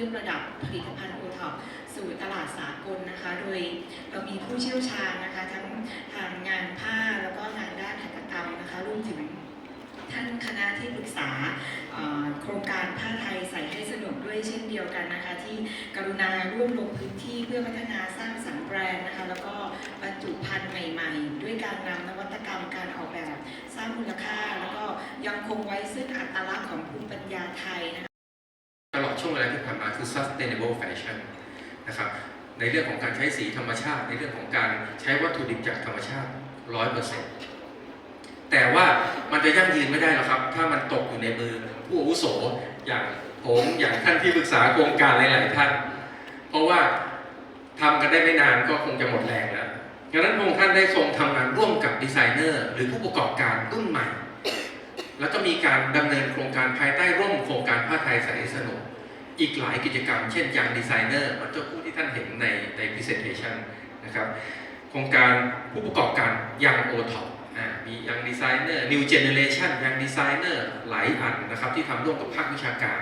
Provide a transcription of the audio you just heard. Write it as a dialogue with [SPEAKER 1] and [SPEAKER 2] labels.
[SPEAKER 1] ยกระดับผลิตภัณฑ์โอท็อปสู่ตลาดสากลนะคะ โดยเรามีผู้เชี่ยวชาญนะคะ ทั้งทางงานผ้าแล้วก็งานด้านหัตถกรรมนะคะรวมถึงท่านคณะที่ปรึกษาโครงการผ้าไทยใส่ให้สนุกด้วยเช่นเดียวกันนะคะ ที่กรุณาร่วมลงพื้นที่เพื่อพัฒนาสร้างสรรค์แบรนด์นะคะ แล้วก็บรรจุภัณฑ์ใหม่ๆ ด้วยการนำนวัตกรรมการออกแบบ สร้างมูลค่า แล้วก็ยังคงไว้ซึ่งอัตลักษณ์ของภูมิปัญญาไทย
[SPEAKER 2] มาคือ sustainable fashion นะครับในเรื่องของการใช้สีธรรมชาติ ในเรื่องของการใช้วัตถุดิบจากธรรมชาติ100%แต่ว่ามันจะยั่งยืนไม่ได้หรอกครับ ถ้ามันตกอยู่ในมือผู้อาวุโสอย่างผมอย่างท่านที่ปรึกษาโครงการหลาย ๆ ท่าน เพราะว่าทำกันได้ไม่นานก็คงจะหมดแรงแล้วดังนั้นพระองค์ท่านได้ทรงทำงานร่วมกับดีไซเนอร์ หรือผู้ประกอบการรุ่นใหม่ แล้วก็มีการดำเนินโครงการภายใต้ร่มโครงการผ้าไทยใสสนุก อีกหลายกิจกรรม เช่นยังดีไซเนอร์มันจะพูดที่ท่านเห็นในใน presentation นะครับโครงการผู้ประกอบการยังโอท็อปมียังดีไซเนอร์นิวเจเนเรชันยังดีไซเนอร์หลายอันนะครับที่ทำร่วมกับภาควิชาการ